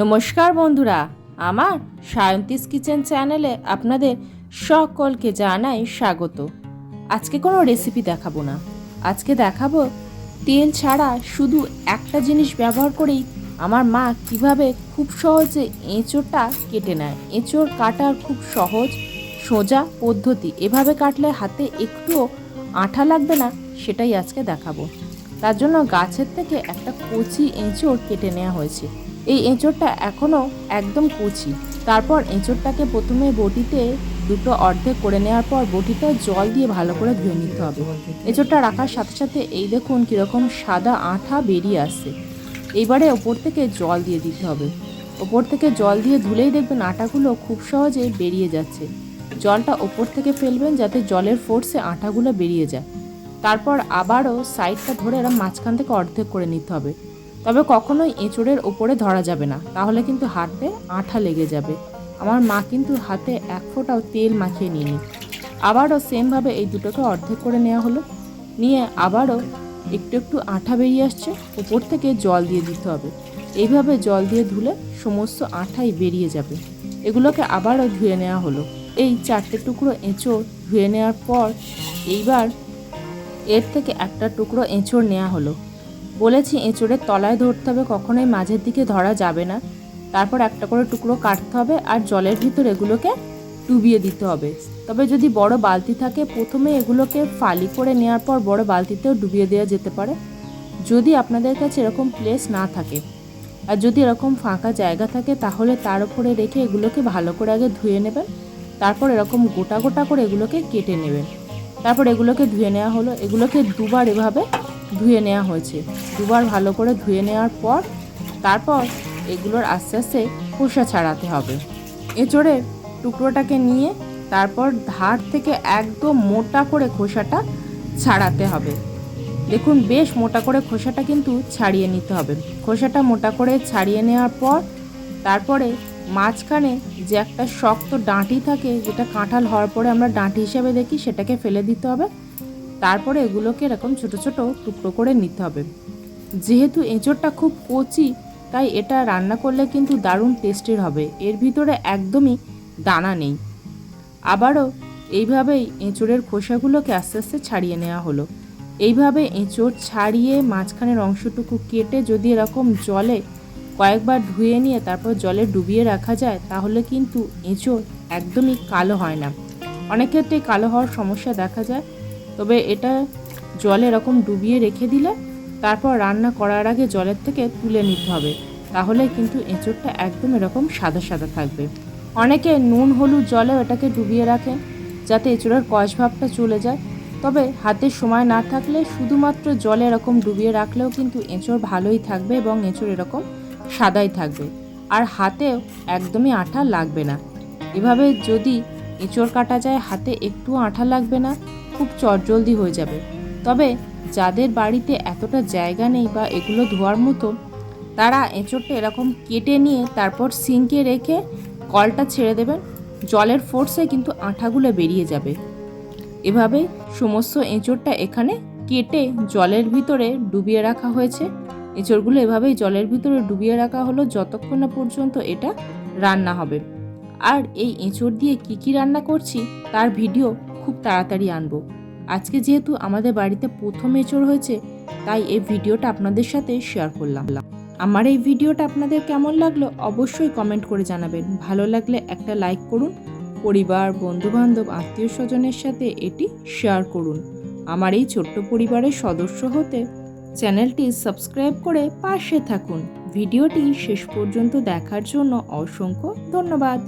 নমস্কার বন্ধুরা, আমার সায়ন্তিস কিচেন চ্যানেলে আপনাদের সকলকে জানাই স্বাগত। আজকে কোনো রেসিপি দেখাবো না। আজকে দেখাবো তেল ছাড়া শুধু একটা জিনিস ব্যবহার করেই আমার মা কীভাবে খুব সহজে এঁচোড়টা কেটে নেয়। এঁচোড় কাটার খুব সহজ, সোজা পদ্ধতি। এভাবে কাটলে হাতে একটুও আঠা লাগবে না, সেটাই আজকে দেখাবো। তার জন্য গাছের থেকে একটা কচি এঁচোড় কেটে নেওয়া হয়েছে। এই এঁচোড়টা এখনও একদম কুচি। তারপর এঁচোড়টাকে প্রথমে বটিতে দুটো অর্ধেক করে নেওয়ার পর বটিতে জল দিয়ে ভালো করে ধুয়ে নিতে হবে। এঁচোড়টা রাখার সাথে সাথে এই দেখুন কীরকম সাদা আঠা বেরিয়ে আসছে। এইবারে ওপর থেকে জল দিয়ে দিতে হবে। ওপর থেকে জল দিয়ে ধুলেই দেখবেন আটাগুলো খুব সহজে বেরিয়ে যাচ্ছে। জলটা ওপর থেকে ফেলবেন যাতে জলের ফোর্সে আটাগুলো বেরিয়ে যায়। তারপর আবারও সাইডটা ধরে এরম মাঝখান থেকে অর্ধেক করে নিতে হবে। তবে কখনোই এঁচোড়ের ওপরে ধরা যাবে না। তাহলে কিন্তু হাতে আঠা লেগে যাবে। আমার মা কিন্তু হাতে এক ফোঁটাও তেল মাখিয়ে নিইনি আবারও সেমভাবে এই দুটোকে অর্ধেক করে নেওয়া হলো। নিয়ে আবারও একটু একটু আঠা বেরিয়ে আসছে। উপর থেকে জল দিয়ে দিতে হবে। এইভাবে জল দিয়ে ধুলে সমস্ত আঠাই বেরিয়ে যাবে। এগুলোকে আবারও ধুয়ে নেওয়া হলো। এই চারটে টুকরো এঁচোড় ধুয়ে নেওয়ার পর এইবার এর থেকে একটা টুকরো এঁচোড় নেওয়া হলো। বলেছি এঁচোড়ের তলায় ধরতে হবে, কখনোই মাঝের দিকে ধরা যাবে না। তারপর একটা করে টুকরো কাটতে হবে আর জলের ভিতর এগুলোকে ডুবিয়ে দিতে হবে। তবে যদি বড় বালতি থাকে, প্রথমে এগুলোকে ফালি করে নেওয়ার পর বড় বালতিতেও ডুবিয়ে দেওয়া যেতে পারে। যদি আপনাদের কাছে এরকম প্লেস না থাকে আর যদি এরকম ফাঁকা জায়গা থাকে, তাহলে তার উপরে রেখে এগুলোকে ভালো করে আগে ধুয়ে নেবেন। তারপর এরকম গোটা গোটা করে এগুলোকে কেটে নেবেন। তারপর এগুলোকে ধুয়ে নেওয়া হলো। এগুলোকে দুবার এভাবে ধুয়ে নেওয়া হয়েছে। দুবার ভালো করে ধুয়ে নেওয়ার পর, তারপর এগুলোর আস্তে আস্তে খোসা ছাড়াতে হবে। এঁচড়ের টুকরোটাকে নিয়ে তারপর ধার থেকে একদম মোটা করে খোসাটা ছাড়াতে হবে। দেখুন, বেশ মোটা করে খোসাটা কিন্তু ছাড়িয়ে নিতে হবে। খোসাটা মোটা করে ছাড়িয়ে নেওয়ার পর, তারপরে মাঝখানে যে একটা শক্ত ডাঁটি থাকে, যেটা কাঁঠাল হওয়ার পরে আমরা ডাঁটি হিসাবে দেখি, সেটাকে ফেলে দিতে হবে। তারপরে এগুলোকে এরকম ছোট ছোট টুকরো করে নিতে হবে। যেহেতু এঁচোড়টা খুব কচি, তাই এটা রান্না করলে কিন্তু দারুণ টেস্টের হবে। এর ভিতরে একদমই দানা নেই। আবারও এইভাবেই এঁচোড়ের খোসাগুলোকে আস্তে আস্তে ছাড়িয়ে নেওয়া হলো। এইভাবে এঁচোড় ছাড়িয়ে মাঝখানের অংশটুকু কেটে যদি এরকম জলে কয়েকবার ধুয়ে নিয়ে তারপর জলে ডুবিয়ে রাখা যায়, তাহলে কিন্তু এঁচোড় একদমই কালো হয় না। অনেক ক্ষেত্রে কালো হওয়ার সমস্যা দেখা যায়। তবে এটা জলে এরকম ডুবিয়ে রেখে দিলে তারপর রান্না করার আগে জলের থেকে তুলে নিতে হবে। তাহলে কিন্তু এঁচোড়টা একদম এরকম সাদা সাদা থাকবে। অনেকে নুন, হলুদ জলেও এটাকে ডুবিয়ে রাখেন যাতে এঁচোড়ের কষভাবটা চলে যায়। তবে হাতে সময় না থাকলে শুধুমাত্র জলে এরকম ডুবিয়ে রাখলেও কিন্তু এঁচোড় ভালোই থাকবে এবং এঁচোড় এরকম সাদাই থাকবে। আর হাতেও একদমই আঠা লাগবে না। এভাবে যদি এঁচোড় কাটা যায়, হাতে একটু আঠা লাগবে না, খুব চটজলদি হয়ে যাবে। তবে যাদের বাড়িতে এতটা জায়গা নেই বা এগুলো ধোয়ার মতো, তারা এঁচোড়টা এরকম কেটে নিয়ে তারপর সিঙ্কে রেখে কলটা ছেড়ে দেবেন। জলের ফোর্সে কিন্তু আঠাগুলো বেরিয়ে যাবে। এভাবে সমস্ত এঁচোড়টা এখানে কেটে জলের ভিতরে ডুবিয়ে রাখা হয়েছে। এঁচড়গুলো এভাবেই জলের ভিতরে ডুবিয়ে রাখা হলো, যতক্ষণ না পর্যন্ত এটা রান্না হবে। আর এই এঁচড় দিয়ে কি কি রান্না করছি তার ভিডিও খুব তাড়াতাড়ি আনব। আজকে যেহেতু আমাদের বাড়িতে প্রথম এঁচড় হয়েছে, তাই এই ভিডিওটা আপনাদের সাথে শেয়ার করলাম। আমার এই ভিডিওটা আপনাদের কেমন লাগল অবশ্যই কমেন্ট করে জানাবেন। ভালো লাগলে একটা লাইক করুন, পরিবার, বন্ধুবান্ধব আত্মীয় স্বজনের সাথে এটি শেয়ার করুন। আমার এই ছোট্ট পরিবারের সদস্য হতে চ্যানেলটি সাবস্ক্রাইব করে পাশে থাকুন। ভিডিওটি শেষ পর্যন্ত দেখার জন্য অসংখ্য ধন্যবাদ।